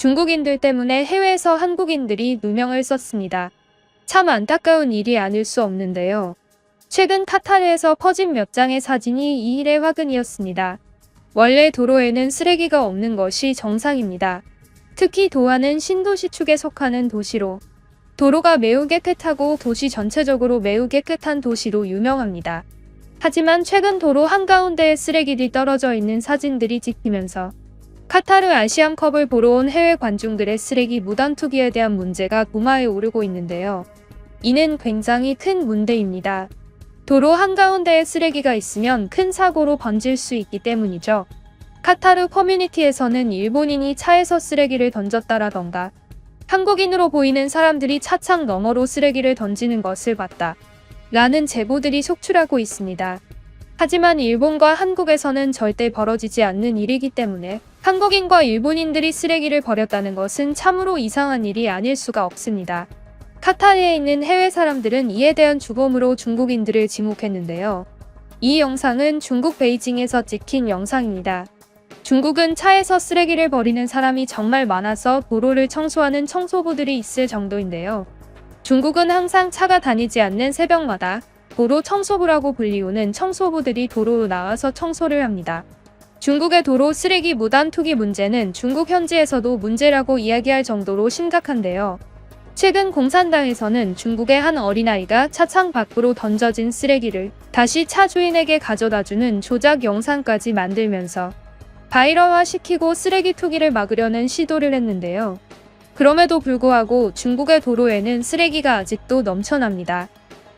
중국인들 때문에 해외에서 한국인들이 누명을 썼습니다. 참 안타까운 일이 아닐 수 없는데요. 최근 카타르에서 퍼진 몇 장의 사진이 이 일의 화근이었습니다. 원래 도로에는 쓰레기가 없는 것이 정상입니다. 특히 도하는 신도시 축에 속하는 도시로 도로가 매우 깨끗하고 도시 전체적으로 매우 깨끗한 도시로 유명합니다. 하지만 최근 도로 한가운데에 쓰레기들이 떨어져 있는 사진들이 찍히면서 카타르 아시안컵을 보러 온 해외 관중들의 쓰레기 무단 투기에 대한 문제가 도마에 오르고 있는데요. 이는 굉장히 큰 문제입니다. 도로 한가운데에 쓰레기가 있으면 큰 사고로 번질 수 있기 때문이죠. 카타르 커뮤니티에서는 일본인이 차에서 쓰레기를 던졌다라던가 한국인으로 보이는 사람들이 차창 너머로 쓰레기를 던지는 것을 봤다. 라는 제보들이 속출하고 있습니다. 하지만 일본과 한국에서는 절대 벌어지지 않는 일이기 때문에 한국인과 일본인들이 쓰레기를 버렸다는 것은 참으로 이상한 일이 아닐 수가 없습니다. 카타르에 있는 해외 사람들은 이에 대한 주범으로 중국인들을 지목했는데요. 이 영상은 중국 베이징에서 찍힌 영상입니다. 중국은 차에서 쓰레기를 버리는 사람이 정말 많아서 도로를 청소하는 청소부들이 있을 정도인데요. 중국은 항상 차가 다니지 않는 새벽마다 도로 청소부라고 불리우는 청소부들이 도로로 나와서 청소를 합니다. 중국의 도로 쓰레기 무단 투기 문제는 중국 현지에서도 문제라고 이야기할 정도로 심각한데요. 최근 공산당에서는 중국의 한 어린아이가 차창 밖으로 던져진 쓰레기를 다시 차 주인에게 가져다주는 조작 영상까지 만들면서 바이럴화 시키고 쓰레기 투기를 막으려는 시도를 했는데요. 그럼에도 불구하고 중국의 도로에는 쓰레기가 아직도 넘쳐납니다.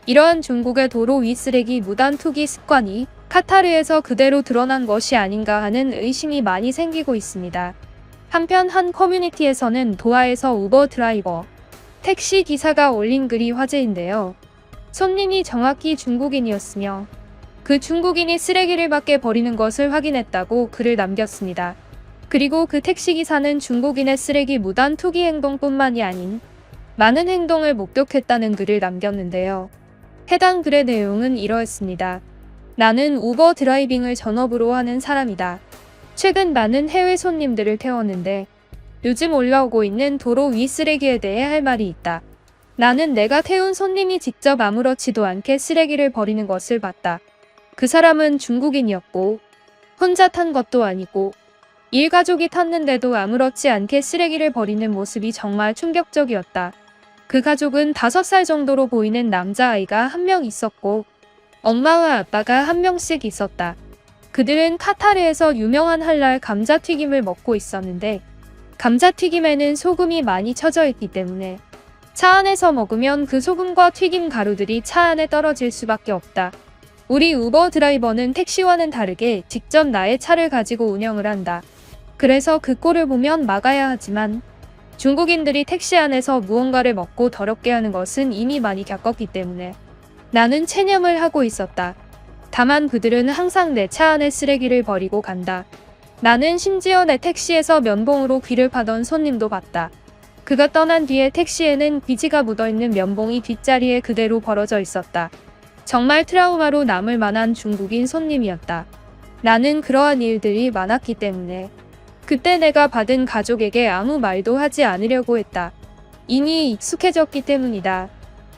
이러한 중국의 도로 위 쓰레기 무단 투기 습관이 카타르에서 그대로 드러난 것이 아닌가 하는 의심이 많이 생기고 있습니다. 한편 한 커뮤니티에서는 도하에서 우버 드라이버, 택시 기사가 올린 글이 화제인데요. 손님이 정확히 중국인이었으며 그 중국인이 쓰레기를 밖에 버리는 것을 확인했다고 글을 남겼습니다. 그리고 그 택시기사는 중국인의 쓰레기 무단 투기 행동뿐만이 아닌 많은 행동을 목격했다는 글을 남겼는데요. 해당 글의 내용은 이러했습니다. 나는 우버 드라이빙을 전업으로 하는 사람이다. 최근 많은 해외 손님들을 태웠는데 요즘 올라오고 있는 도로 위 쓰레기에 대해 할 말이 있다. 나는 내가 태운 손님이 직접 아무렇지도 않게 쓰레기를 버리는 것을 봤다. 그 사람은 중국인이었고 혼자 탄 것도 아니고 일가족이 탔는데도 아무렇지 않게 쓰레기를 버리는 모습이 정말 충격적이었다. 그 가족은 다섯 살 정도로 보이는 남자아이가 한 명 있었고 엄마와 아빠가 한 명씩 있었다. 그들은 카타르에서 유명한 할랄 감자튀김을 먹고 있었는데 감자튀김에는 소금이 많이 쳐져 있기 때문에 차 안에서 먹으면 그 소금과 튀김 가루들이 차 안에 떨어질 수밖에 없다. 우리 우버 드라이버는 택시와는 다르게 직접 나의 차를 가지고 운영을 한다. 그래서 그 꼴을 보면 막아야 하지만 중국인들이 택시 안에서 무언가를 먹고 더럽게 하는 것은 이미 많이 겪었기 때문에 나는 체념을 하고 있었다. 다만 그들은 항상 내 차 안에 쓰레기를 버리고 간다. 나는 심지어 내 택시에서 면봉으로 귀를 파던 손님도 봤다. 그가 떠난 뒤에 택시에는 비지가 묻어있는 면봉이 뒷자리에 그대로 벌어져 있었다. 정말 트라우마로 남을 만한 중국인 손님이었다. 나는 그러한 일들이 많았기 때문에 그때 내가 받은 가족에게 아무 말도 하지 않으려고 했다. 이미 익숙해졌기 때문이다.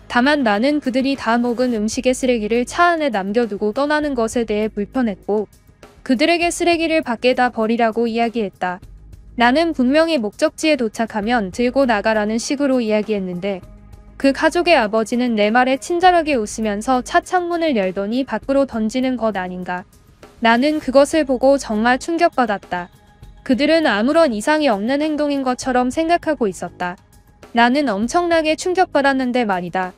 다만 나는 그들이 다 먹은 음식의 쓰레기를 차 안에 남겨두고 떠나는 것에 대해 불편했고 그들에게 쓰레기를 밖에다 버리라고 이야기했다. 나는 분명히 목적지에 도착하면 들고 나가라는 식으로 이야기했는데 그 가족의 아버지는 내 말에 친절하게 웃으면서 차 창문을 열더니 밖으로 던지는 것 아닌가. 나는 그것을 보고 정말 충격받았다. 그들은 아무런 이상이 없는 행동인 것처럼 생각하고 있었다. 나는 엄청나게 충격받았는데 말이다.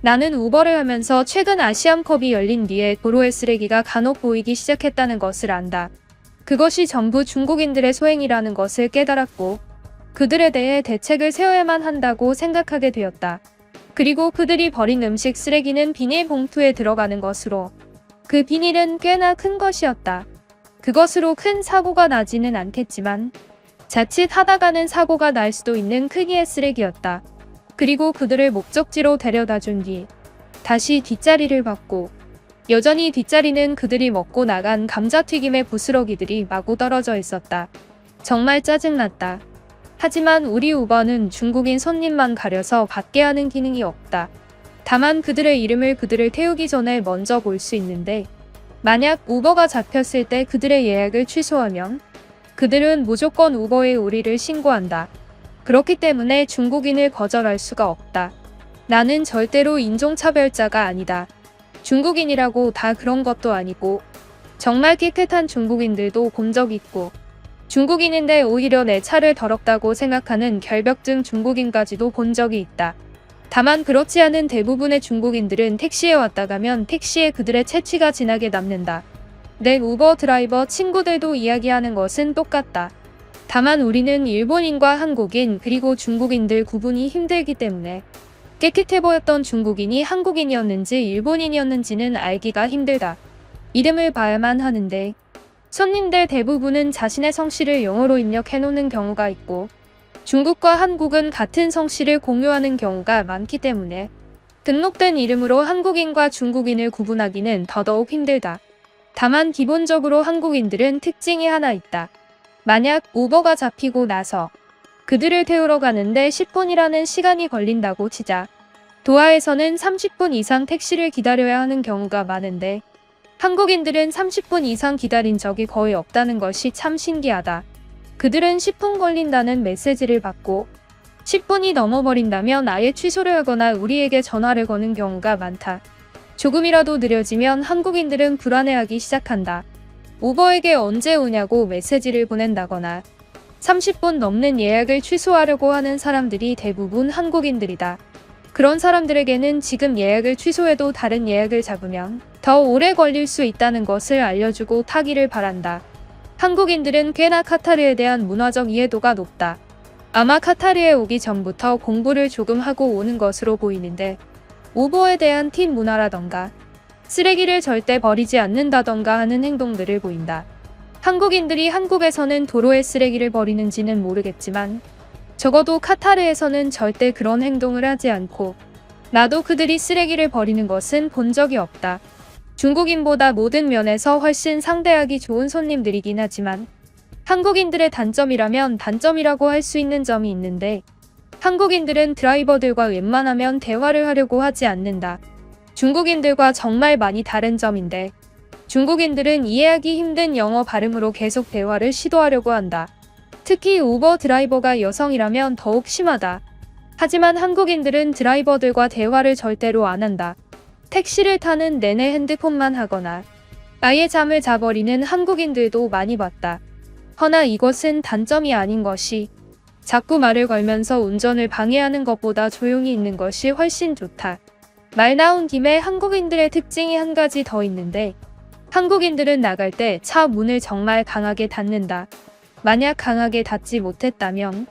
나는 우버를 하면서 최근 아시안컵이 열린 뒤에 도로의 쓰레기가 간혹 보이기 시작했다는 것을 안다. 그것이 전부 중국인들의 소행이라는 것을 깨달았고 그들에 대해 대책을 세워야만 한다고 생각하게 되었다. 그리고 그들이 버린 음식 쓰레기는 비닐 봉투에 들어가는 것으로 그 비닐은 꽤나 큰 것이었다. 그것으로 큰 사고가 나지는 않겠지만 자칫 하다가는 사고가 날 수도 있는 크기의 쓰레기였다. 그리고 그들을 목적지로 데려다 준 뒤 다시 뒷자리를 받고 여전히 뒷자리는 그들이 먹고 나간 감자튀김의 부스러기들이 마구 떨어져 있었다. 정말 짜증났다. 하지만 우리 우버는 중국인 손님만 가려서 받게 하는 기능이 없다. 다만 그들의 이름을 그들을 태우기 전에 먼저 볼 수 있는데 만약 우버가 잡혔을 때 그들의 예약을 취소하면 그들은 무조건 우버에 우리를 신고한다. 그렇기 때문에 중국인을 거절할 수가 없다. 나는 절대로 인종차별자가 아니다. 중국인이라고 다 그런 것도 아니고 정말 깨끗한 중국인들도 본 적 있고 중국인인데 오히려 내 차를 더럽다고 생각하는 결벽증 중국인까지도 본 적이 있다. 다만 그렇지 않은 대부분의 중국인들은 택시에 왔다 가면 택시에 그들의 채취가 진하게 남는다. 내 우버 드라이버 친구들도 이야기하는 것은 똑같다. 다만 우리는 일본인과 한국인 그리고 중국인들 구분이 힘들기 때문에 깨끗해 보였던 중국인이 한국인이었는지 일본인이었는지는 알기가 힘들다. 이름을 봐야만 하는데 손님들 대부분은 자신의 성씨를 영어로 입력해 놓는 경우가 있고 중국과 한국은 같은 성씨를 공유하는 경우가 많기 때문에 등록된 이름으로 한국인과 중국인을 구분하기는 더더욱 힘들다. 다만 기본적으로 한국인들은 특징이 하나 있다. 만약 우버가 잡히고 나서 그들을 태우러 가는데 10분이라는 시간이 걸린다고 치자. 도하에서는 30분 이상 택시를 기다려야 하는 경우가 많은데 한국인들은 30분 이상 기다린 적이 거의 없다는 것이 참 신기하다. 그들은 10분 걸린다는 메시지를 받고 10분이 넘어버린다면 아예 취소를 하거나 우리에게 전화를 거는 경우가 많다. 조금이라도 느려지면 한국인들은 불안해하기 시작한다. 우버에게 언제 오냐고 메시지를 보낸다거나 30분 넘는 예약을 취소하려고 하는 사람들이 대부분 한국인들이다. 그런 사람들에게는 지금 예약을 취소해도 다른 예약을 잡으면 더 오래 걸릴 수 있다는 것을 알려주고 타기를 바란다. 한국인들은 꽤나 카타르에 대한 문화적 이해도가 높다. 아마 카타르에 오기 전부터 공부를 조금 하고 오는 것으로 보이는데 우버에 대한 팀 문화라던가 쓰레기를 절대 버리지 않는다던가 하는 행동들을 보인다. 한국인들이 한국에서는 도로에 쓰레기를 버리는지는 모르겠지만 적어도 카타르에서는 절대 그런 행동을 하지 않고 나도 그들이 쓰레기를 버리는 것은 본 적이 없다. 중국인보다 모든 면에서 훨씬 상대하기 좋은 손님들이긴 하지만 한국인들의 단점이라면 단점이라고 할 수 있는 점이 있는데 한국인들은 드라이버들과 웬만하면 대화를 하려고 하지 않는다. 중국인들과 정말 많이 다른 점인데 중국인들은 이해하기 힘든 영어 발음으로 계속 대화를 시도하려고 한다. 특히 우버 드라이버가 여성이라면 더욱 심하다. 하지만 한국인들은 드라이버들과 대화를 절대로 안 한다. 택시를 타는 내내 핸드폰만 하거나 아예 잠을 자버리는 한국인들도 많이 봤다. 허나 이것은 단점이 아닌 것이 자꾸 말을 걸면서 운전을 방해하는 것보다 조용히 있는 것이 훨씬 좋다. 말 나온 김에 한국인들의 특징이 한 가지 더 있는데 한국인들은 나갈 때 차 문을 정말 강하게 닫는다. 만약 강하게 닫지 못했다면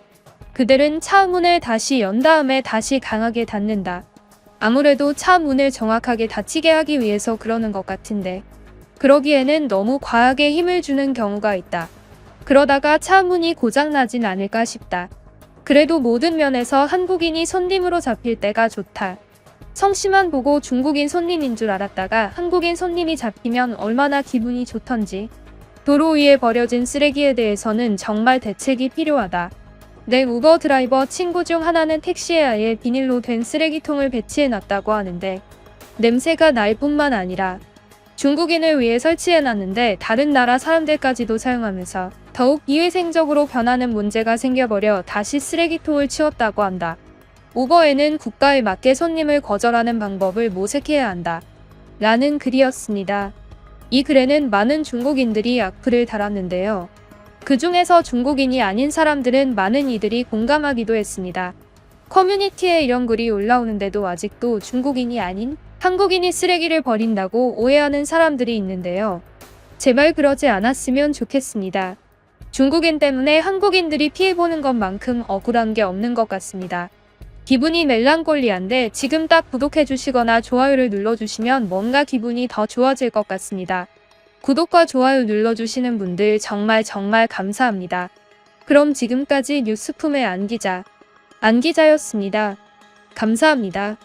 그들은 차 문을 다시 연 다음에 다시 강하게 닫는다. 아무래도 차 문을 정확하게 닫히게 하기 위해서 그러는 것 같은데 그러기에는 너무 과하게 힘을 주는 경우가 있다. 그러다가 차 문이 고장나진 않을까 싶다. 그래도 모든 면에서 한국인이 손님으로 잡힐 때가 좋다. 성씨만 보고 중국인 손님인 줄 알았다가 한국인 손님이 잡히면 얼마나 기분이 좋던지. 도로 위에 버려진 쓰레기에 대해서는 정말 대책이 필요하다. 내 우버 드라이버 친구 중 하나는 택시에 아예 비닐로 된 쓰레기통을 배치해 놨다고 하는데 냄새가 날 뿐만 아니라 중국인을 위해 설치해 놨는데 다른 나라 사람들까지도 사용하면서 더욱 비위생적으로 변하는 문제가 생겨버려 다시 쓰레기통을 치웠다고 한다. 우버에는 국가에 맞게 손님을 거절하는 방법을 모색해야 한다. 라는 글이었습니다. 이 글에는 많은 중국인들이 악플을 달았는데요. 그 중에서 중국인이 아닌 사람들은 많은 이들이 공감하기도 했습니다. 커뮤니티에 이런 글이 올라오는데도 아직도 중국인이 아닌 한국인이 쓰레기를 버린다고 오해하는 사람들이 있는데요. 제발 그러지 않았으면 좋겠습니다. 중국인 때문에 한국인들이 피해보는 것만큼 억울한 게 없는 것 같습니다. 기분이 멜랑콜리한데 지금 딱 구독해주시거나 좋아요를 눌러주시면 뭔가 기분이 더 좋아질 것 같습니다. 구독과 좋아요 눌러주시는 분들 정말 정말 감사합니다. 그럼 지금까지 뉴스품의 안기자, 안기자였습니다. 감사합니다.